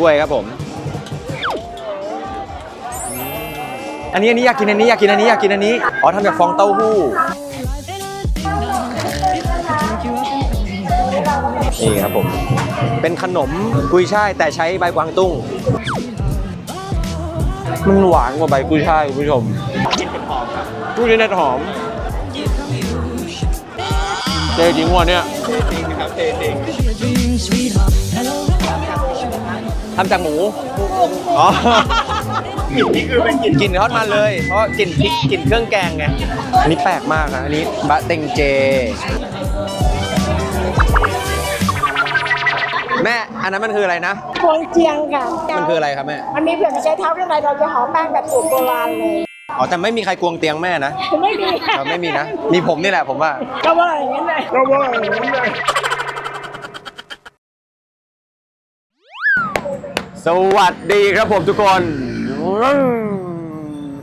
กล้วยครับผม อันนี้อันนี้อยากกินอันนี้อยากกินอันนี้อยากกินอันนี้ อ๋อทำจากฟองเต้าหู้ นี่ครับผม เป็นขนมกุยช่ายแต่ใช้ใบกวางตุ้ง มันหวานกว่าใบกุยช่ายคุณผู้ชมกินเป็นหอมครับกุยเน็ตหอมเจจริงวะเนี่ยจริงครับเจจริง ทำจากหมูอ๋อนี่คือเป็นกลิ่นกลิ่นทอดมันเลย เพราะกลิ่นพริกกลิ่นเครื่องแกงไงอันนี้แปลกมากนะอันนี้บะเต็งเจ แม่อันนั้นมันคืออะไรนะพวงเจียงค่ะมันคืออะไรครับแม่มันมีเผือกใช้เท้าข้างในเราจะหอมแป้งแบบสูตรโบราณเลยอ๋อแต่ไม่มีใครกวงเตียงแม่นะไม่มีเราไม่มีนะ มีผมนี่แหละผมว่าก็ว่าอย่างนั้นเลยก็ว่าอย่างนั้นเลย สวัสดีครับผมทุกคน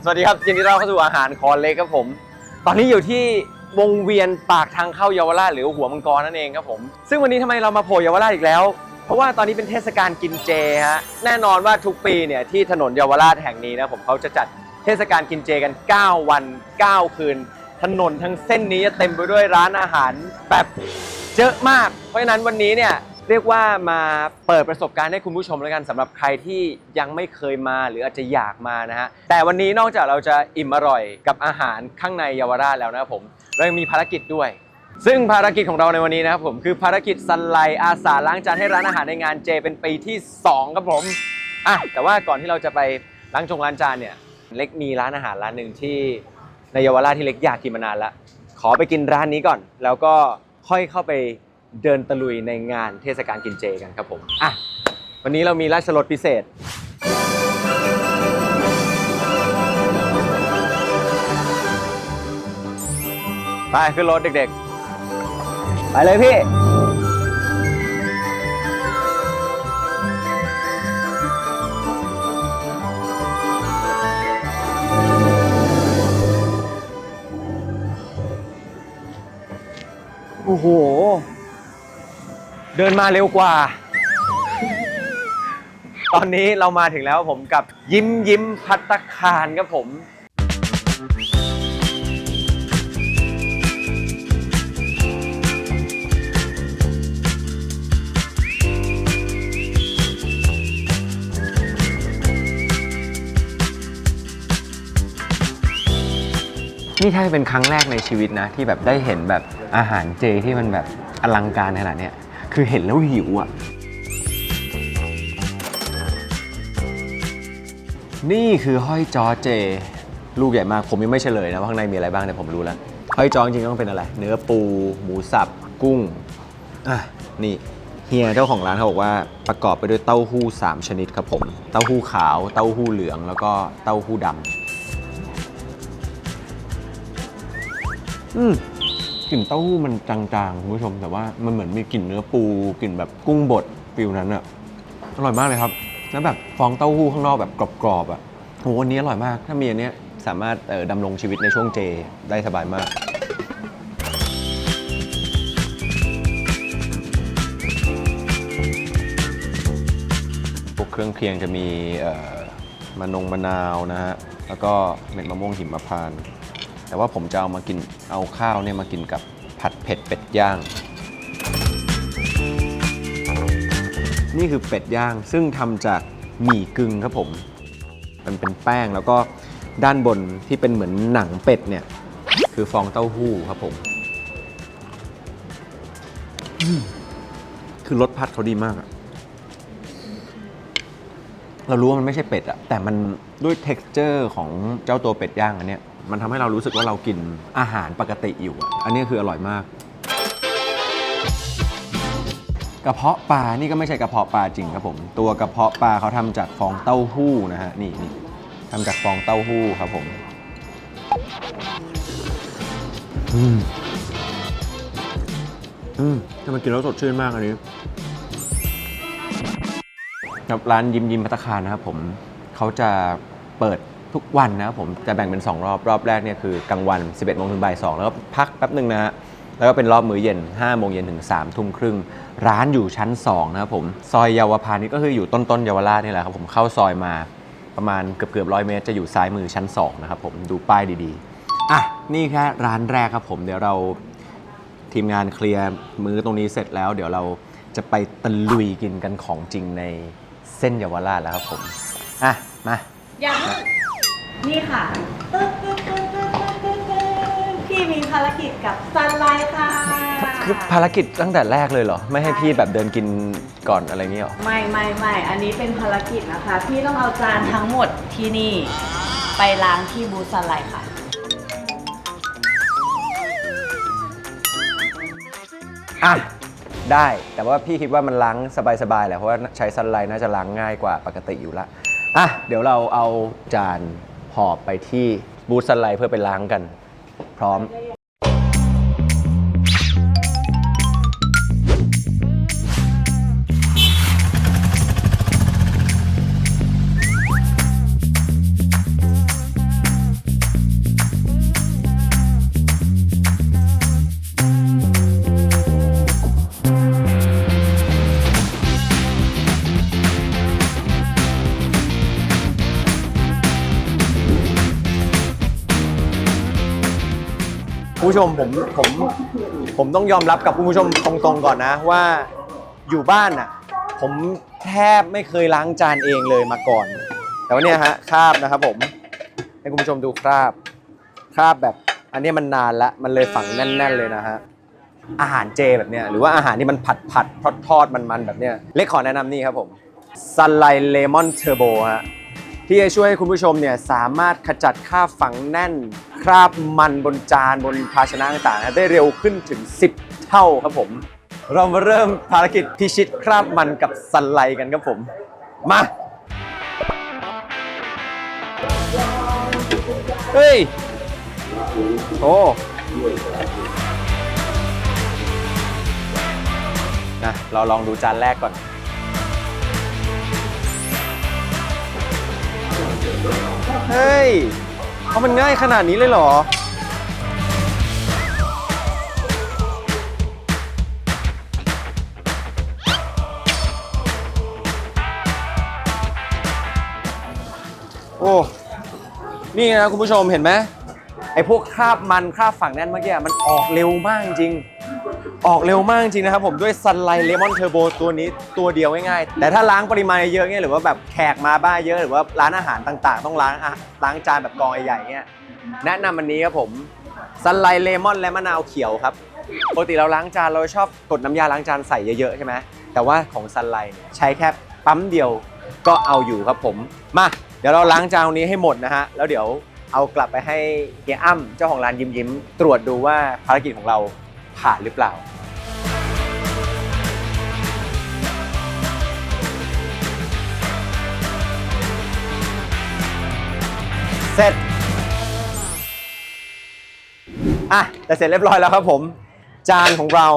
สวัสดีครับยินดีต้อนรับเข้าสู่อาหารคอเล็กครับผม ตอนนี้อยู่ที่วงเวียนปากทางเข้าเยาวราชหรือหัวมังกรนั่นเองครับผม ซึ่งวันนี้ทำไมเรามาโผล่เยาวราชอีกแล้ว เพราะว่าตอนนี้เป็นเทศกาลกินเจฮะ แน่นอนว่าทุกปีเนี่ยที่ถนนเยาวราชแห่งนี้นะผมเขาจะจัดเทศกาลกินเจกัน 9 วัน 9 คืน ถนนทั้งเส้นนี้จะเต็มไปด้วยร้านอาหารแบบเยอะมาก เพราะฉะนั้นวันนี้เนี่ย เรียกว่ามาเปิดประสบการณ์ให้คุณผู้ชมแล้วกันสำหรับใครที่ยังไม่เคยมาหรืออาจจะอยากมานะฮะแต่วันนี้นอกจากเราจะอิ่มอร่อยกับอาหารข้างในเยาวราชแล้วนะครับผมเรายังมีภารกิจด้วย ซึ่งภารกิจของเราในวันนี้นะครับผมคือภารกิจสไลอาสาล้างจานให้ร้านอาหารในงานเจเป็นปีที่สองครับผมอะแต่ว่าก่อนที่เราจะไปล้างจงล้างจานเนี่ยเล็กมีร้านอาหารร้านหนึ่งที่ในเยาวราชที่เล็กอยากกินมานานละขอไปกินร้านนี้ก่อน แล้วก็ค่อยเข้าไป เดินตะลุยในงานเทศกาลกินเจกันครับผมอะวันนี้เรามีราชรถพิเศษ ไปขึ้นรถเด็กๆ ไปเลยพี่ โอ้โห เดินมาเร็วกว่า ตอนนี้เรามาถึงแล้วผมกับยิ้มยิ้มพัตตาคารครับผมนี่ถ้าเป็นครั้งแรกในชีวิตนะ ที่แบบได้เห็นแบบอาหารเจที่มันแบบอลังการขนาดเนี้ย คือเห็นแล้วหิวอะ นี่คือห้อยจอเจ ลูกใหญ่มาก ผมยังไม่เฉลยนะว่าข้างในมีอะไรบ้างแต่ผมรู้แล้ว ห้อยจอจริงๆต้องเป็นอะไร เนื้อปู หมูสับ กุ้ง อะ นี่เฮียเจ้าของร้านเขาบอกว่าประกอบไปด้วยเต้าหู้ 3 ชนิดครับผม เต้าหู้ขาว เต้าหู้เหลือง แล้วก็เต้าหู้ดำอืม กลิ่นเต้าหู้มันจางๆคุณผู้ชม แต่ว่ามันเหมือนมีกลิ่นเนื้อปูกลิ่นแบบกุ้งบดฟิลนั้นอะอร่อยมากเลยครับแล้วแบบฟองเต้าหู้ข้างนอกแบบกรอบๆอะโหอันนี้อร่อยมาก ถ้ามีอันเนี้ยสามารถดำรงชีวิตในช่วงเจได้สบายมากพวกเครื่องเคียงจะมีมะนงมะนาวนะฮะแล้วก็เม็ดมะม่วงหิมพานต์ แต่ว่าผมจะเอามากินเอาข้าวเนี่ยมากินกับผัดเผ็ดเป็ดย่าง นี่คือเป็ดย่างซึ่งทำจากหมี่กึ่งครับผม มันเป็นแป้งแล้วก็ด้านบนที่เป็นเหมือนหนังเป็ดเนี่ย คือฟองเต้าหู้ครับผมคือรสพัดเขาดีมากอะเรารู้ว่ามันไม่ใช่เป็ดอะแต่มันด้วย t e x t อร์ของเจ้าตัวเป็ดย่างอันเนี้ย มันทำให้เรารู้สึกว่าเรากินอาหารปกติอยู่อะอันนี้คืออร่อยมาก กระเพาะปลา นี่ก็ไม่ใช่กระเพาะปลาจริงครับผม ตัวกระเพาะปลาเขาทำจากฟองเต้าหู้นะฮะ นี่นี่ทำจากฟองเต้าหู้ครับผมอืมอืมแต่มันกินแล้วสดชื่นมากอันนี้ ครับร้านยิมยิมพัตตาคารนะครับผมเขาจะเปิด ทุกวันนะครับผมจะแบ่งเป็น 2 รอบรอบแรกเนี่ยคือกลางวัน 11โมงถึงบ่าย2แล้วก็พักแป๊บหนึ่งนะฮะแล้วก็เป็นรอบมื้อเย็น5โมงเย็นถึง3ทุ่มครึ่ง ร้านอยู่ชั้น 2 นะครับผม ซอยเยาวพานิชก็คืออยู่ต้นต้นเยาวราชนี่แหละครับผมเข้าซอยมาประมาณเกือบเกือบร้อยเมตร จะอยู่ซ้ายมือชั้น 2 นะครับผมดูป้ายดีๆ อะ นี่แค่ร้านแรกครับผมเดี๋ยวเราทีมงานเคลียร์มื้อตรงนี้เสร็จแล้ว เดี๋ยวเราจะไปตะลุยกินกันของจริงในเส้นเยาวราชแล้วครับผม อะ มายัง นี่ค่ะตึ๊ดตึ๊ดตึ๊ดตึ๊ดตึ๊ดตึ๊ดพี่มีภารกิจกับซันไลท์ค่ะ คือภารกิจตั้งแต่แรกเลยเหรอ ไม่ให้พี่แบบเดินกินก่อนอะไรเงี้ยหรอ ไม่ไม่ไม่อันนี้เป็นภารกิจนะคะ พี่ต้องเอาจานทั้งหมดที่นี่ ไปล้างที่บูธซันไลท์ค่ะ อะ ได้แต่ว่าพี่คิดว่ามันล้างสบายๆแหละเพราะว่าใช้ซันไลน์น่าจะล้างง่ายกว่าปกติอยู่ละอะเดี๋ยวเราเอาจานห อบไปที่บูธสไลด์เพื่อไปล้างกัน พร้อม ชมผมผมผมต้องยอมรับกับคุณผู้ชมตรงๆก่อนนะว่าอยู่บ้านอะผมแทบไม่เคยล้างจานเองเลยมาก่อน แต่ว่าเนี่ยฮะคราบนะครับผมให้คุณผู้ชมดูคราบคราบแบบ อันนี้มันนานละมันเลยฝังแน่น ๆเลยนะฮะอาหารเจแบบเนี้ยหรือว่าอาหารที่มันผัดผัดทอดทอดมันๆแบบเนี้ยเล็กขอแนะนำนี่ครับผมซันไลเลมอนเทอร์โบฮะ ที่จะช่วยให้คุณผู้ชมเนี่ยสามารถขจัดคราฝังแน่น คราบมันบนจานบนภาชนะต่างๆ ได้เร็วขึ้นถึง 10 เท่าครับผม เรามาเริ่มภารกิจพิชิตคราบมันกับสันไลกันครับผม มาเฮ้ยโอ้นะเราลองดูจานแรกก่อน เฮ้ยเอามันง่ายขนาดนี้เลยเหรอ โอ้ นี่นะคุณผู้ชมเห็นไหม อ้พวกคราบมันคราบฝังแน่นเมื่อกี้มันออกเร็วมากจริง ออกเร็วมากจริงนะครับผมด้วยซันไลเลมอนเทอร์โบตัวนี้ตัวเดียวง่ายๆแต่ถ้าล้างปริมาณเยอะเงี้ยหรือว่าแบบแขกมาบ้านเยอะหรือว่าร้านอาหารต่างๆ ต้องล้างอะล้างจานแบบกองใหญ่ๆเงี้ยแนะนำอันนี้ครับผมซันไลเลมอนและมะนาวเขียวครับปกติเราล้างจานเราชอบกดน้ำยาล้างจานใส่เยอะๆใช่ไหมแต่ว่าของซันไล่ใช้แค่ปั๊มเดียวก็เอาอยู่ครับผม มา เดี๋ยวเราล้างจานนี้ให้หมดนะฮะ แล้วเดี๋ยว เอากลับไปให้เฮียอ้ำเจ้าของร้านยิ้มยิ้มตรวจดูว่าภารกิจของเราผ่านหรือเปล่า เสร็จอะแต่เสร็จเรียบร้อยแล้วครับผม จานของเรา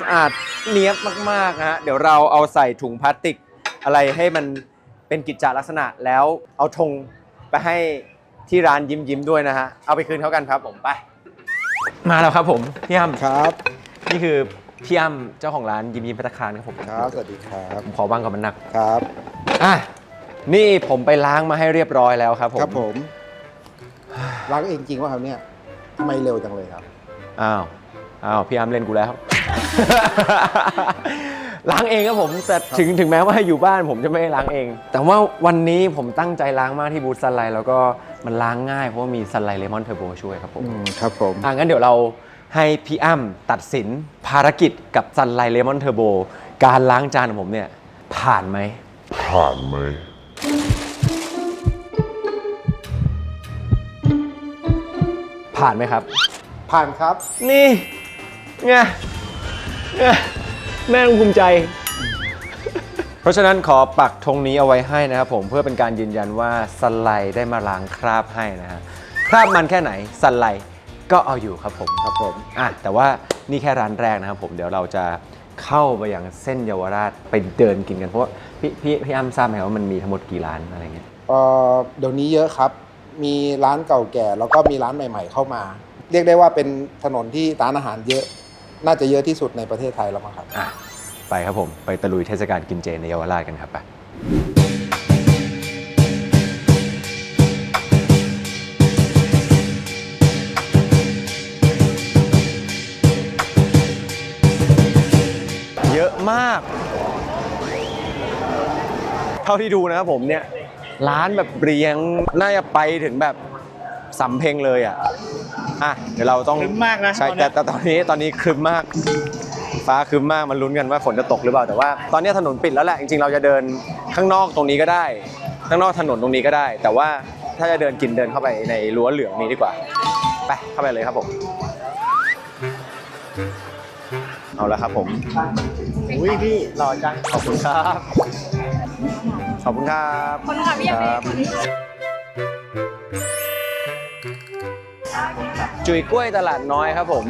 สะอาดเนี้ยบมากๆนะฮะเดี๋ยวเราเอาใส่ถุงพลาสติกอะไรให้มันเป็นกิจจาลักษณะแล้วเอาธง ไปให้ที่ร้านยิ้มยิ้มๆด้วยนะฮะ เอาไปคืนเขากันครับผมไป มาแล้วครับผมพี่อ้ำครับนี่คือพี่อ้ำเจ้าของร้านยิ้มยิ้มพัตตาคารครับผมครับสวัสดีครับผมขอว่างกับมันหนักครับอะนี่ผมไปล้างมาให้เรียบร้อยแล้วครับผมครับผมล้างเองจริงว่าครับเนี่ยทำไมเร็วจังเลยครับอ้าวอ้าวพี่อาร์มเล่นกูแล้ว ล้างเองครับผมแต่ถึงถึงแม้ว่าอยู่บ้านผมจะไม่ได้ล้างเอง แต่ว่าวันนี้ผมตั้งใจล้างมากที่บูธซันไลแล้วก็มันล้างง่ายเพราะว่ามีซันไลเลมอนเทอร์โบช่วยครับผมอืมครับผม อะงั้นเดี๋ยวเราให้พี่อ้ำตัดสินภารกิจกับซันไลเลมอนเทอร์โบการล้างจานของผมเนี่ยผ่านไหม ผ่านไหม ผ่านไหมครับ ผ่านครับ นี่ไงไง แม่งภูมิใจ เพราะฉะนั้นขอปักธงนี้เอาไว้ให้นะครับผมเพื่อเป็นการยืนยันว่าสไลด์ได้มาล้างคราบให้นะฮะคราบมันแค่ไหนสไลด์ก็เอาอยู่ครับผมครับผมอะแต่ว่านี่แค่ร้านแรกนะครับผมเดี๋ยวเราจะเข้าไปยังเส้นเยาวราชไปเดินกินกันเพราะว่าพี่พี่พี่อ้ำทราบไหมว่ามันมีทั้งหมดกี่ร้านอะไรเงี้ยเอ่อเดี๋ยวนี้เยอะครับ มีร้านเก่าแก่ แล้วก็มีร้านใหม่ ๆ เข้ามา เรียกได้ว่าเป็นถนนที่ร้านอาหารเยอะ น่าจะเยอะที่สุดในประเทศไทยแล้วมั้งครับ อะไปครับผม ไปตะลุยเทศกาลกินเจในเยาวราชกันครับไปเยอะมาก เท่าที่ดูนะครับผมเนี่ย ร้านแบบเรียงน่าจะไปถึงแบบสำเพ็งเลยอะ อะเดี๋ยวเราต้องครึ้มมากนะใช่ตอนเนี้แต่ย แต่ตอนนี้ตอนนี้ครึ้มมาก ฟ้าครึ้มมากมันลุ้นกันว่าฝนจะตกหรือเปล่าแต่ว่า ตอนนี้ถนนปิดแล้วแหละจริงๆเราจะเดินข้างนอกตรงนี้ก็ได้ ข้างนอกถนนตรงนี้ก็ได้ แต่ว่าถ้าจะเดินกินเดินเข้าไปในรั้วเหลืองนี้ดีกว่าไปเข้าไปเลยครับผม เอาละครับผมอุ้ยพี่หล่อจังขอบคุณครับขอบคุณครับคนค่ะพี่ครับ จุ๋ยกล้วยตลาดน้อยครับผม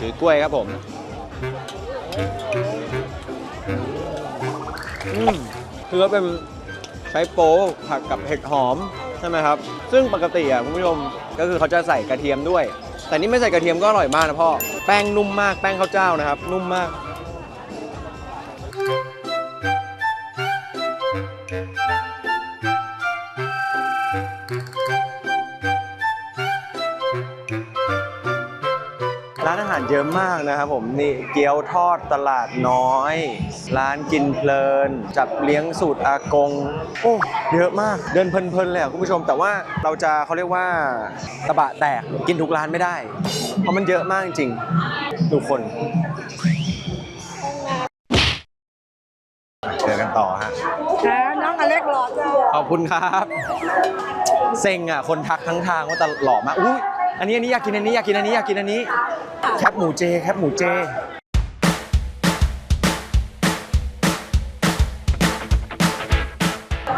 จุ๋ยกล้วยครับผมอืมคือว่าเป็นใช้โป๊ผัดกับเห็ดหอม ใช่ไหมครับ ซึ่งปกติอะคุณผู้ชมก็คือเขาจะใส่กระเทียมด้วย แต่นี่ไม่ใส่กระเทียมก็อร่อยมากนะพ่อ แป้งนุ่มมาก แป้งข้าวเจ้านะครับ นุ่มมาก เยอะมากนะครับผมนี่เกี๊ยวทอดตลาดน้อย ร้านกินเพลิน จับเลี้ยงสูตรอากง โอ้เยอะมากเดินเพลินๆเลยอะคุณผู้ชม แต่ว่าเราจะเขาเรียกว่าตะบะแตกกินทุกร้านไม่ได้ เพราะมันเยอะมากจริงๆทุกคนเจอกันต่อฮะค่ะน้องอเล็กหล่อจ้าขอบคุณครับ เซ็งอะ คนทักทั้งทางว่าตลอดมากอุ้ย อันนี้อันนี้อยากกินอันนี้อยากกินอันนี้อยากกินอันนี้แคบหมูเจแคบหมูเจ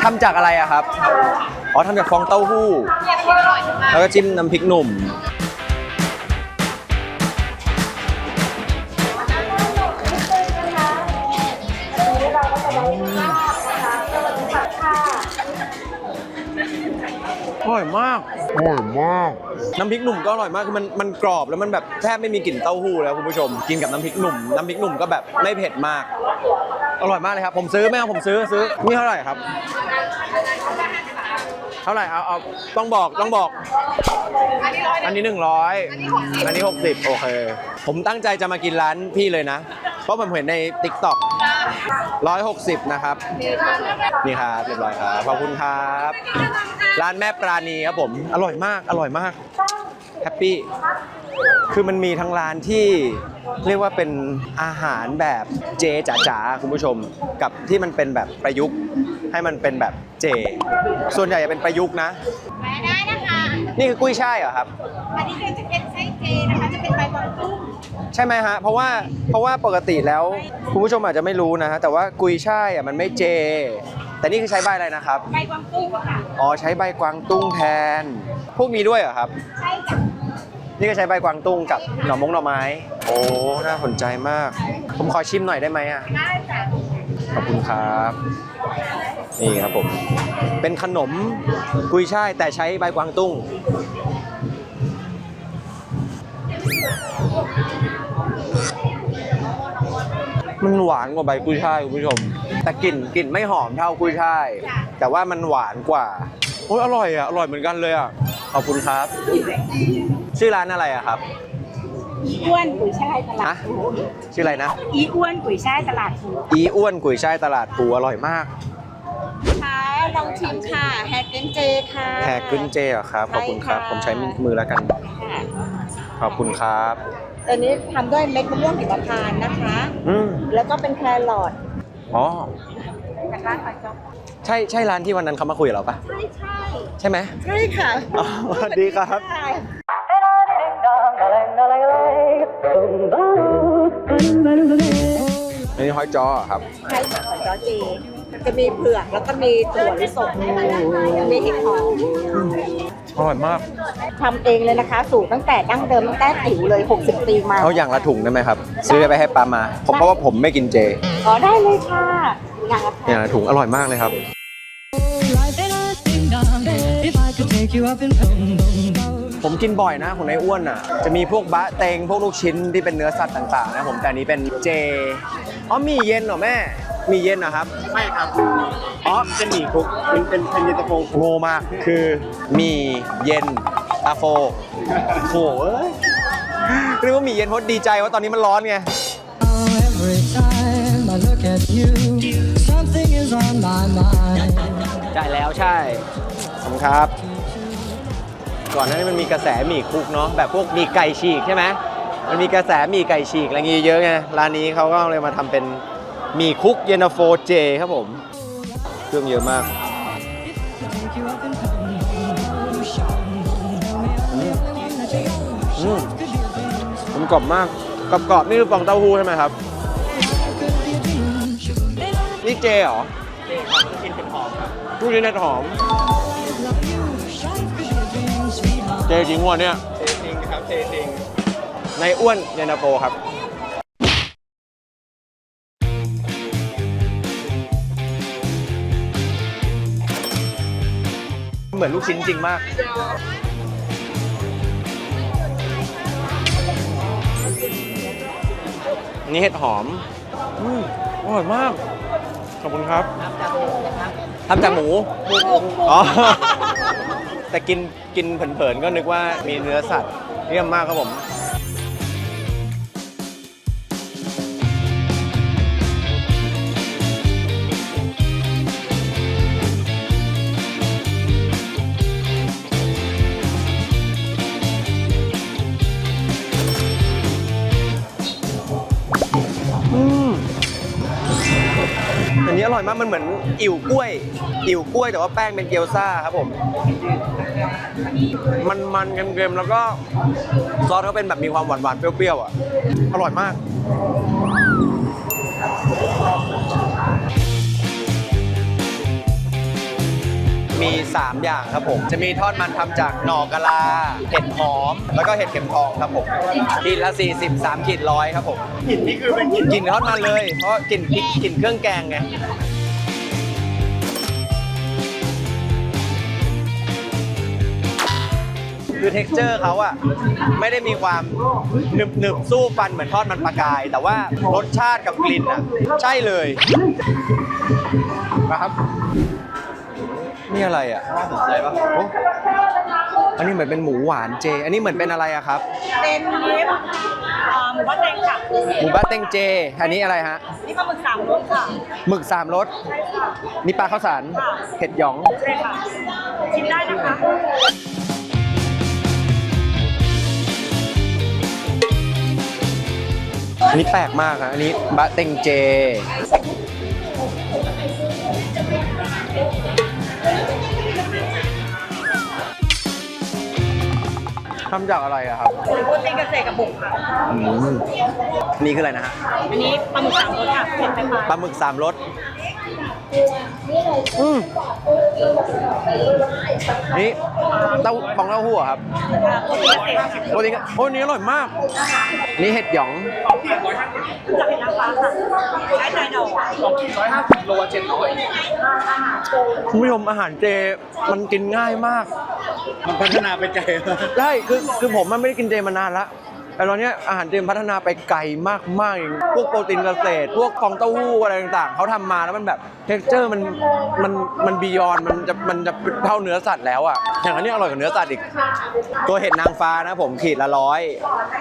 ทำจากอะไรอะครับ อ๋อทำจากฟองเต้าหู้ แล้วก็จิ้มน้ำพริกหนุ่ม ร่อยมากอร่อยมาก น้ำพริกหนุ่มก็อร่อยมากคือมันมันกรอบแล้วมันแบบแทบไม่มีกลิ่นเต้าหู้แล้วคุณผู้ชม กินกับน้ำพริกหนุ่มน้ำพริกหนุ่มก็แบบไม่เผ็ดมาก อร่อยมากเลยครับ ผมซื้อไม่เอาผมซื้อซื้อนี่เท่าไหร่ครับ เท่าไหร่เอาเอาต้องบอกต้องบอก อันนี้หนึ่งร้อยอันนี้หกสิบโอเค ผมตั้งใจจะมากินร้านพี่เลยนะ เพราะผมเห็นใน t ิ k t o k ร้อยหกสิบนะครับ นี่ครับเรียบร้อยครับขอบคุณครับ ร้านแม่ปราณีครับผม อร่อยมาก อร่อยมากแฮปปี้คือมันมีทั้งร้านที่เรียกว่าเป็นอาหารแบบเจจ๋าๆคุณผู้ชม กับที่มันเป็นแบบประยุกต์ให้มันเป็นแบบเจ ส่วนใหญ่จะเป็นประยุกต์นะแวะได้นะคะนี่คือกุ้ยช่ายเหรอครับ อันนี้จะเป็นไส้เจนะคะ จะเป็นใบกวางตุ้งใช่ไหมฮะ เพราะว่าเพราะว่าปกติแล้วคุณผู้ชมอาจจะไม่รู้นะฮะแต่ว่ากุยช่ายอะมันไม่เจ แต่นี่คือใช้ใบอะไรนะครับ ใบกวางตุ้งค่ะ อ๋อใช้ใบกวางตุ้งแทน พวกนี้ด้วยเหรอครับ ใช่จ้ะนี่ก็ใช้ใบกวางตุ้งกับหน่อมงหน่อไม้ โอ้ น่าสนใจมาก ผมขอชิมหน่อยได้ไหมอะ ได้จ้ะ ขอบคุณครับ นี่ครับผม เป็นขนมกุยช่ายแต่ใช้ใบกวางตุ้ง มันหวานกว่าใบกุยช่ายคุณผู้ชม แต่กลิ่นกลิ่นไม่หอมเท่ากุยช่ายแต่ว่ามันหวานกว่าโอ้ยอร่อยอะอร่อยเหมือนกันเลยอะขอบคุณครับ ชื่อร้านอะไรอะครับอีอ้วนกุยช่ายตลาฮะดภูชื่ออะไรนะ อีอ้วนกุยช่ายตลาดภูอีอ้วนกุยช่ายตลาดปูอร่อยมากค่ะลองชิมค่ะแฮกเกนเจค่ะแขกขึ้นเจเหรอครับขอบคุณครับใช่ค่ะผมใช้มือแล้วกันค่ะขอบคุณครับตัวนี้ทำด้วยเม็ดมะม่วงหิมพานต์นะคะอืมแล้วก็เป็นแครอท อ๋อ จากร้านปาจ๊อกใช่ใช่ร้านที่วันนั้นเขามาคุยกับเราปะใช่ใช่ใช่ไหมใช่ค่ะอ๋อสวัสดีครับ ค่ะ อันนี้ฮอยจอเหรอครับ ใช่ค่ะของจอร์เจจะมีเผือกแล้วก็มีถั่วลิสงมีเห็ดหอม อร่อยมาก ทำเองเลยนะคะ สูตรตั้งแต่ดั้งเดิมตั้งแต่ติ๋วเลย 60 ปีมา เอาอย่างละถุงได้ไหมครับ ซื้อไปให้ปามา ผมเพราะว่าผมไม่กินเจขอได้เลยค่ะอย่างละอย่างละถุงอร่อยมากเลยครับ Life ain't a ding dong. If I could take you up and boom boom boom. ผมกินบ่อยนะของนายอ้วนอะ จะมีพวกบะเตงพวกลูกชิ้นที่เป็นเนื้อสัตว์ต่างๆนะผมแต่อันนี้เป็นเจ อ๋อมีเย็นเหรอแม่ มีเย็นเหรอครับ ไม่ครับอ๋อเป็นหมี่คลุกเป็นเป็นเป็นเย็นตาโฟโง่มากคือมีเย็นตาโฟโหเอ้ยเรียกว่ามีเย็นเพราะดีใจว่าตอนนี้มันร้อนไง Oh, every time I look at you, something is on my mind. จ่ายแล้วใช่ขอบคุณครับ ก่อนหน้านี้มันมีกระแสหมี่คุกเนาะแบบพวกหมี่ไก่ฉีกใช่ไหมมันมีกระแสหมี่ไก่ฉีกอะไรงี้เยอะไงร้านนี้เขาก็เลยมาทำเป็นห มี่คุกเยนตาโฟเจครับผม เครื่องเยอะมาก Take you up and boom boom boom. Shout boom boom. Tell me I'm the only one that you know. อืมผมกรอบมากกรอบกรอบๆนี่คือฟองเต้าหู้ใช่ไหมครับ Could be a dream. Sugar, นี่เจเหรอ เจครับลูกชิ้นเห็ดหอมครับลูกชิ้นเห็ดหอม love you. Shout could be a dream, sweetheart. เจจริงวะเนี่ยเททิ้งครับเททิ้งในอ้วนเยนตาโฟครับ เหมือนลูกชิ้นจริงมาก นี่เห็ดหอมอืมอร่อยมาก ขอบคุณครับทำจากหมูอ๋อ แต่กินกินเผินๆก็นึกว่ามีเนื้อสัตว์เยี่ยมมากครับผม อยมากมันเหมือนอิ่วกล้วย อิ่วกล้วยแต่ว่าแป้งเป็นเกี๊ยวซ่าครับผม มันมันๆเค็มๆแล้วก็ซอสเขาเป็นแบบมีความหวานๆเปรี้ยวๆอะอร่อยมาก มี 3 อย่างครับผม จะมีทอดมันทำจากหน่อกะลา เห็ดหอม แล้วก็เห็ดเข็มทองครับผมขีดละ 40 3ขีดร้อยครับผมกลิ่นนี่คือเป็นกลิ่นกลิ่นทอดมันเลย เพราะกลิ่นพริกกลิ่นเครื่องแกงไงคือเท็กเจอร์เขาอะไม่ได้มีความหนึบหนึบๆสู้ฟันเหมือนทอดมันปลากาย แต่ว่ารสชาติกับกลิ่นอะใช่เลยนะครับ นี่อะไรอะน่าสนใจปะโอ้อันนี้เหมือนเป็นหมูหวานเจ อันนี้เหมือนเป็นอะไรอะครับ เป็นลิฟหมูบ้านแดงค่ะหมูบ้าเต็งเจ อันนี้อะไรฮะ นี่ปลาหมึกสามรสค่ะหมึกสามรสนี่ปลาข้าวสารค่ะเห็ดหยอง ใช่ค่ะชิมได้นะคะอันนี้แปลกมากอะอันนี้บะเต็งเจ ทำจากอะไรอะครับโปรตีนเกษตรกับบุกค่ะอืมนี่คืออะไรนะฮะ อันนี้ปลาหมึกสามรสค่ะเผ็ดไปไหมปลาหมึกสามรส อืมนี่เต้าฟองเต้าหู้เหรอครับโปรตีนเกษตรค่ะโอ้ยโอ้ยนี่อร่อยมาก นี่เห็ดหยองจากเห็ดนางฟ้าค่ะใช้ใจดอกร้อยห้าสิบโลเจ็ดร้อยคุณผู้ชมอาหารเจมันกินง่ายมาก มันพัฒนาไปไกลแล้วใช่คือคือผมมันไม่ได้กินเจมานานละ แต่ตอนเนี้ยอาหารเจมพัฒนาไปไกลมากมากๆจริงพวกโปรตีนเกษตร พวกฟองเต้าหู้อะไรต่างๆ เขาทำมาแล้วมันแบบเท็กเจอร์มันมันมันบียอนมันจะมันจะเท่าเนื้อสัตว์แล้วอะอย่างอันนี้อร่อยกว่าเนื้อสัตว์อีก ตัวเห็ดนางฟ้านะผมขีดละร้อย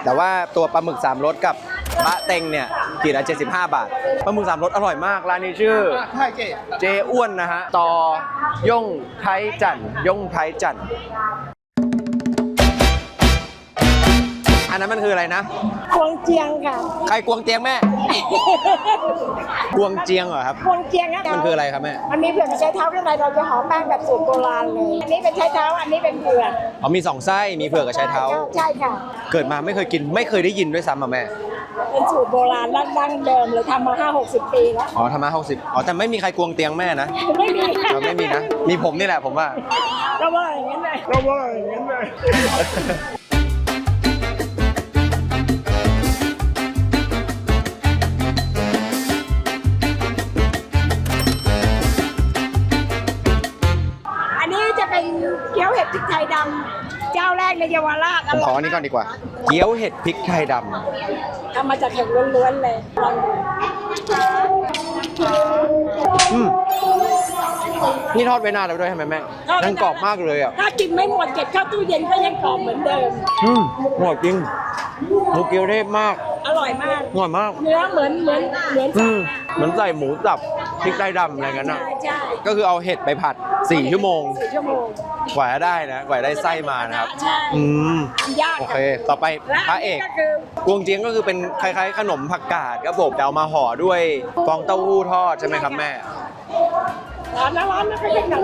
แต่ว่าตัวปลาหมึกสามรสกับบะเต็งเนี่ยขีดละ75 บาทปลาหมึกสามรสอร่อยมากร้านนี้ชื่อเจอ้วนนะฮะต่อย่งไทยจันย่งไทยจัน นนั้นมันคืออะไรนะกวงเจียงค่ะ ใครกวงเจียงแม่ กวงเจียงเหรอครับกวงเจียงนะมันคืออะไรครับแม่อันนี้เผือกกับใช้เท้าข้างในเราจะหอมแป้งแบบสูตรโบราณเลย อันนี้เป็นใช้เท้า อันนี้เป็นเผือกอ๋อมีสองไส้ มีเผือกกับชายเท้า ใช่ค่ะ เกิดมาไม่เคยกิน ไม่เคยได้ยินด้วยซ้ำอะแม่ เป็นสูตรโบราณดั้งเดิมเลยทำมาห้าหกสิบปีแล้ว อ๋อธรรมะหกสิบอ๋อ แต่ไม่มีใครกวงเตียงแม่นะ ไม่มีเราไม่มีนะ มีผมนี่แหละผมว่า ก็ว่าอย่างนั้นเลยก็ว่าอย่างนั้นเลย ออันนี้ก่อนดีกว่า เกี๊ยวเห็ดพริกไทยดทำมาจากเห็ดล้วนๆเลยลองดูำอืมนี่ทอดไว้นานแล้วด้วยใช่ไหมแม่ยังกรอบมากเลยอะ ถ้ากินไม่หมดเก็บเข้าตู้เย็นก็ยังกรอบเหมือนเดิม อืมอร่อยจริงหมูเกี๊ยวเทพมากอ ร่อยมาก อร่อยมาก เนื้อเหมือนเหมือนเหมือนอืมเหมือนใส่หมูสับพริกไทยดำอะไรงั้นใช่อะใช่ก็คือเอาเห็ดไปผัด 4 ชั่วโมงสี่ชั่วโมงกว่าจะได้นะกว่าจะได้ไส้มานะครับ ใช่อืม ทำยากโอเค ต่อไปและพอัระนเอนี้กก็คือกวงเจียงก็คือเป็นคล้ายๆ ขนมผักกาดครับผมแต่เอามาห่อด้วยฟองเต้าหู้ทอดใช่ไหมครับแม่ ร้านนะร้านนะก็ยังหนัง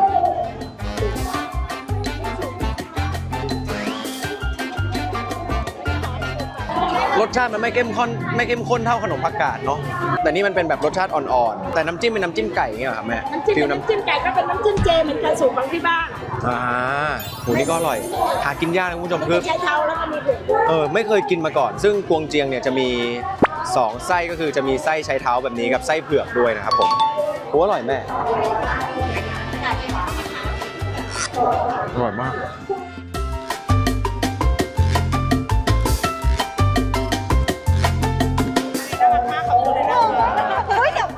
สชาติมันไม่เข้มข้นไม่เข้มข้นเท่าขนมผักกาดเนาะแต่นี่มันเป็นแบบรสชาติอ่อนๆแต่น้ำจิ้มเป็นน้ำจิ้มไก่เงี้ยเหรอครับแม่น้ำจิ้มฟิเป็นลน้น้ำจิ้มไก่ก็เป็นน้ำจิ้มเจเหมือนกันสูตรของที่บ้านำอ่าโหนี่ก็อร่อย หากินยากนะคุณผู้ชมคือใช้เท้าแล้วก็มีเผือกด้วยเออไม่เคยกินมาก่อน ซึ่งกวงเจียงเนี่ยจะมี 2 ไส้ก็คือจะมีไส้ใช้เท้าแบบนี้กับไส้เผือกด้วยนะครับผมโหอร่อยแม่อร่อยมาก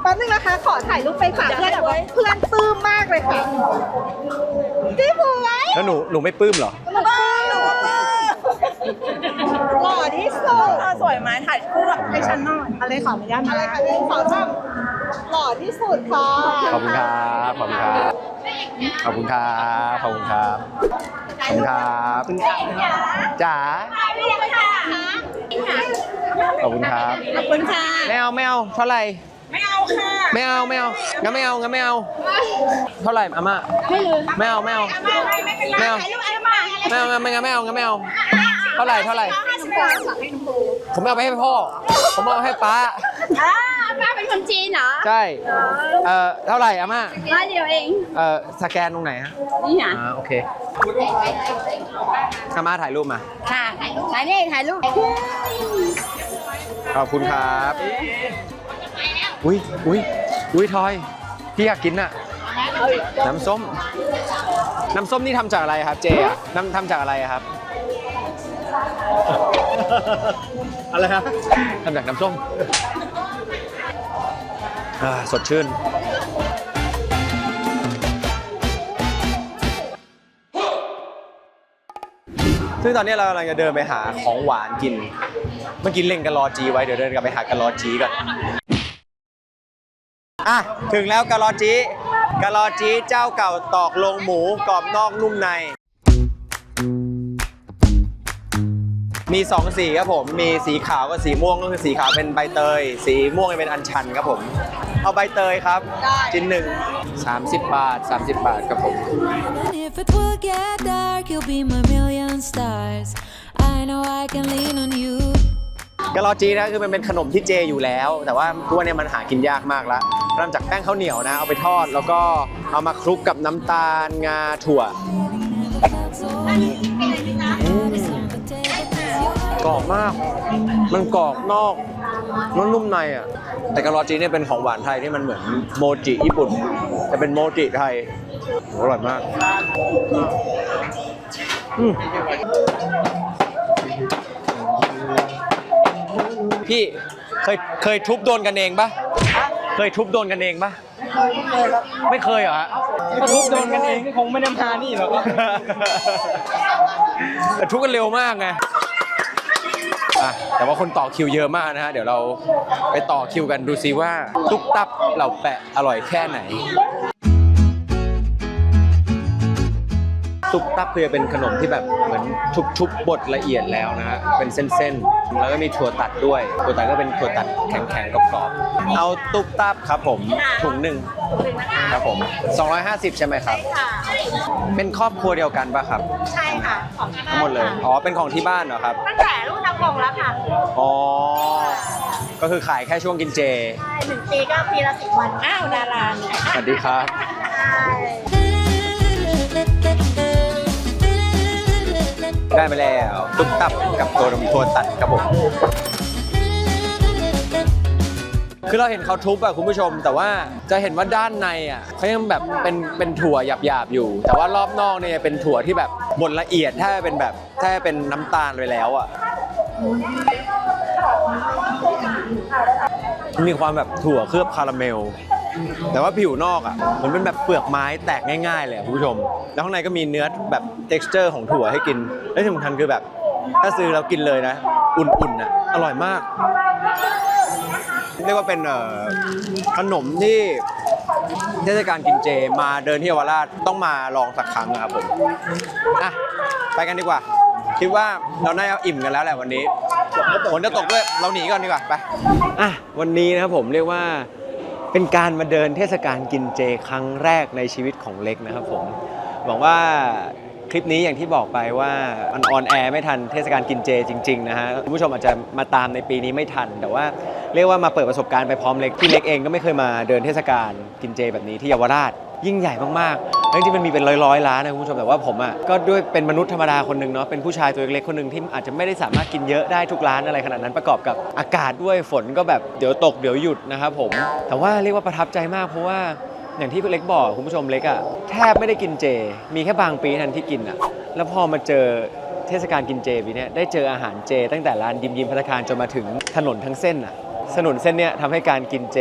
ป๊บนึงนะคะ ขอถ่ายรูปไปฝากเพื่อนแบบว่าเพื่อนปลื้มมากเลยค่ะพี่บวยแล้วหนูหนูไม่ปลื้มเหรอหนูปลื้มหนูปลื้มหล่อที่สุดเออสวยไหมถ่ายคู่กับให้ฉันหน่อยอะไรขออนุญาตอะไรค่ะหนึ่งสองสามหล่อที่สุดค่ะขอบคุณครับขอบคุณครับขอบคุณครับขอบคุณครับขอบคุณครับจ๋าขอบคุณครับขอบคุณค่ะไม่เอาไม่เอาเท่าไหร่ไม่เอา ค่ะไม่เอาไม่เอางั้นไม่เอางั้นไม่เอา เท่าไหร่อาม่าไม่เอาไม่เอาไม่เอาไม่เอางั้นไม่งั้นไม่เอางั้นไม่เอาเท่าไหร่เท่าไหร่ผมไม่เอาไปให้พ่อ ผมเอาให้ป้าอ่าป้าเป็นคนจีนเหรอใช่เอ่อเท่าไหร่อาม่าร้อยเดียวเองเอ่อสแกนตรงไหนฮะนี่นะอ่าโอเคอาม่าถ่ายรูปมาค่ะถ่ายนี่ถ่ายรูปขอบคุณครับ อุ้ยอุ้ยอุ้ยทอยพี่อยากกินอะน้ำส้ม น้ำส้มนี่ทำจากอะไรครับ เจอะน้ำทำจากอะไรอะครับ อะไรฮะทำจากน้ำส้มอ่าสดชื่นซึ่งตอนนี้เรากำลังจะเดินไปหาของหวานกิน เมื่อกี้เล็งกะลอจีไว้เดี๋ยวเดินกลับไปหากะลอจีก่อน อะถึงแล้วกะลอจีกะลอจีเจ้าเก่าตอกลงหมูกรอบนอกนุ่มใน มีสองสีครับผม มีสีขาวกับสีม่วงก็คือสีขาวเป็นใบเตย สีม่วงเป็นอัญชันครับผม เอาใบเตยครับชิ้นหนึ่ง30 บาท 30 บาทครับผม And if it will get dark, you'll be my million stars. I know I can lean on you. กะลอจีนะคือมันเป็นขนมที่เจอยู่แล้ว แต่ว่าตัวเนี่ยมันหากินยากมากแล้ว เริ่มจากแป้งข้าวเหนียวนะ เอาไปทอดแล้วก็เอามาคลุกกับน้ำตาลงาถั่วกรอบมาก มันกรอบนอกนุ่มนุ่มในอะ แต่กะลอจีเนี่ยเป็นของหวานไทยที่มันเหมือนโมจิญี่ปุ่น แต่เป็นโมจิไทย อร่อยมากพี่เคยเคยทุบโดนกันเองปะ เคยทุบโดนกันเองปะไม่เคยเหรอฮะถ้าทุบโดนกันเองก็คงไม่ได้มานี่หรอกแต่ทุกกันเร็วมากไงอะแต่ว่าคนต่อคิวเยอะมากนะฮะ เดี๋ยวเราไปต่อคิวกันดูซิว่า ตุ๊กตับเหล่าแปะอร่อยแค่ไหน สตุ๊บตับคือจะเป็นขนมที่แบบเหมือนชุบๆบดละเอียดแล้วนะฮะเป็นเส้นๆ แล้วก็มีถั่วตัดด้วย ถั่วตัดก็เป็นถั่วตัดแข็งๆกรอบๆเอาตุ๊บตับครับผมถุงหนึ่งครับผม 250 ใช่ไหมครับ เป็นครอบครัวเดียวกันปะครับ ใช่ค่ะของที่บ้าทั้งหมดเลย อ๋อ เป็นของที่บ้านเหรอครับ ตั้งแต่รุ่นอากงแล้วค่ะ อ๋อ ก็คือขายแค่ช่วงกินเจ ใช่หนึ่งปีก็ปีละสิบวัน อ้าวดาราเนี่ยสวัสดีครับ ได้ไปแล้วตุ๊บตับกับตัวนมถั่วตัดครับผมคือเราเห็นเขาทุบอะคุณผู้ชม แต่ว่าจะเห็นว่าด้านในอะเขายังแบบเป็นเป็นถั่วหยาบๆอยู่ แต่ว่ารอบนอกเนี่ยเป็นถั่วที่แบบบดละเอียดถ้เป็นแบบถ้เป็นน้ำตาลไปแล้วอะมีความแบบถั่วเคลือบคาราเมล แต่ว่าผิวนอกอะมันเป็นแบบเปลือกไม้แตกง่ายๆเลยอะคุณผู้ชม แล้วข้างในก็มีเนื้อแบบ t e x t อร์ของถั่วให้กิน และที่สำคัญคือแบบ ถ้าซื้อแล้วกินเลยนะ อุ่นๆอะอร่อยมาก เรียกว่าเป็นเอ่อขนมที่เทศกาลกินเจมาเดินที่เยาวราชต้องมาลองสักครั้งนะครับผมอะไปกันดีกว่า คิดว่าเราน่าจะอิ่มกันแล้วแหละวันนี้ฝนจะตกด้วยเราหนีก่อนดีกว่าไปอะวันนี้นะครับผมเรียกว่า เป็นการมาเดินเทศกาลกินเจครั้งแรกในชีวิตของเล็กนะครับผมหวังว่าคลิปนี้อย่างที่บอกไปว่ามันออนแอร์ไม่ทันเทศกาลกินเจจริงๆนะฮะคุณผู้ชมอาจจะมาตามในปีนี้ไม่ทัน แต่ว่าเรียกว่ามาเปิดประสบการณ์ไปพร้อมเล็กที่เล็กเองก็ไม่เคยมาเดินเทศกาลกินเจแบบนี้ที่เยาวราชยิ่งใหญ่มากๆ จริงๆมันมีเป็นร้อยร้านนะคุณผู้ชมแต่ว่าผมอะก็ด้วยเป็นมนุษย์ธรรมดาคนหนึ่งเนาะเป็นผู้ชายตัวเล็กๆคนหนึ่งที่อาจจะไม่ได้สามารถกินเยอะได้ทุกร้านอะไรขนาดนั้นประกอบกับอากาศด้วยฝนก็แบบเดี๋ยวตกเดี๋ยวหยุดนะครับผม แต่ว่าเรียกว่าประทับใจมากเพราะว่าอย่างที่เล็กบอกคุณผู้ชมเล็กอะ่ะแทบไม่ได้กินเจ มีแค่บางปีเท่านั้นที่กินอะ่ะแล้วพอมาเจอเทศกาลกินเจปีเนี้ยได้เจออาหารเจ ตั้งแต่ร้านยิมยิมพัตตาคารจนมาถึงถนนทั้งเส้นอะ่ะถนนเส้นเนี้ยทำให้การกินเจ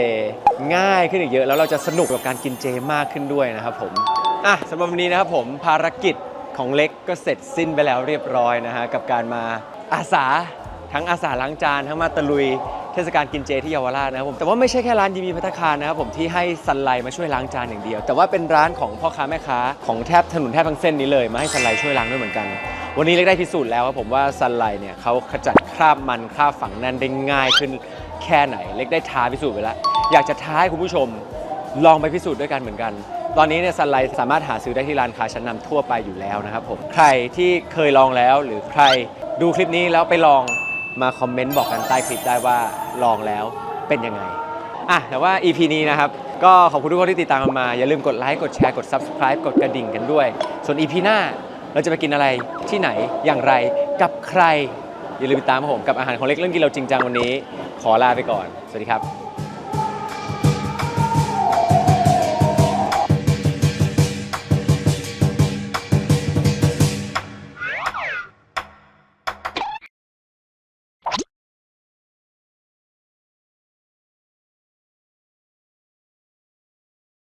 ง่ายขึ้นอีกเยอะ แล้วเราจะสนุกกับการกินเจมากขึ้นด้วยนะครับผม อะสำหรับวันนี้นะครับผมภารกิจของเล็กก็เสร็จสิ้นไปแล้วเรียบร้อยนะฮะกับการมาอาสาทั้งอาสาล้างจานทั้งมาตะลุยเทศกาลกินเจที่เยาวราชนะครับผมแต่ว่าไม่ใช่แค่ร้านยิมีพัตตาคารนะครับผมที่ให้ซันไลมาช่วยล้างจานอย่างเดียว แต่ว่าเป็นร้านของพ่อค้าแม่ค้าของแทบถนนแทบทั้งเส้นนี้เลยมาให้ซันไลช่วยล้างด้วยเหมือนกัน วันนี้เล็กได้พิสูจน์แล้วครับผมว่าซันไลเนี่ยเขาขจัดคราบมันคราบฝังแน่นได้ง่ายขึ้นแค่ไหน เล็กได้ท้าพิสูจน์ไปแล้วอยากจะท้าให้คุณผู้ชม ลองไปพิสูจน์ด้วยกันเหมือนกัน ตอนนี้เนี่ยซันไลท์สามารถหาซื้อได้ที่ร้านค้าชั้นนำทั่วไปอยู่แล้วนะครับผมใครที่เคยลองแล้วหรือใครดูคลิปนี้แล้วไปลองมาคอมเมนต์บอกกันใต้คลิปได้ว่าลองแล้วเป็นยังไงอะแต่ว่า EP นี้นะครับก็ขอบคุณทุกคนที่ติดตามมา อย่าลืมกดไลค์กดแชร์กด Subscribe กดกระดิ่งกันด้วย ส่วน EP หน้าเราจะไปกินอะไรที่ไหนอย่างไรกับใคร อย่าลืมติดตามผมกับอาหารของเล็กเรื่องกินเราจริงจังวันนี้ ขอลาไปก่อน สวัสดีครับ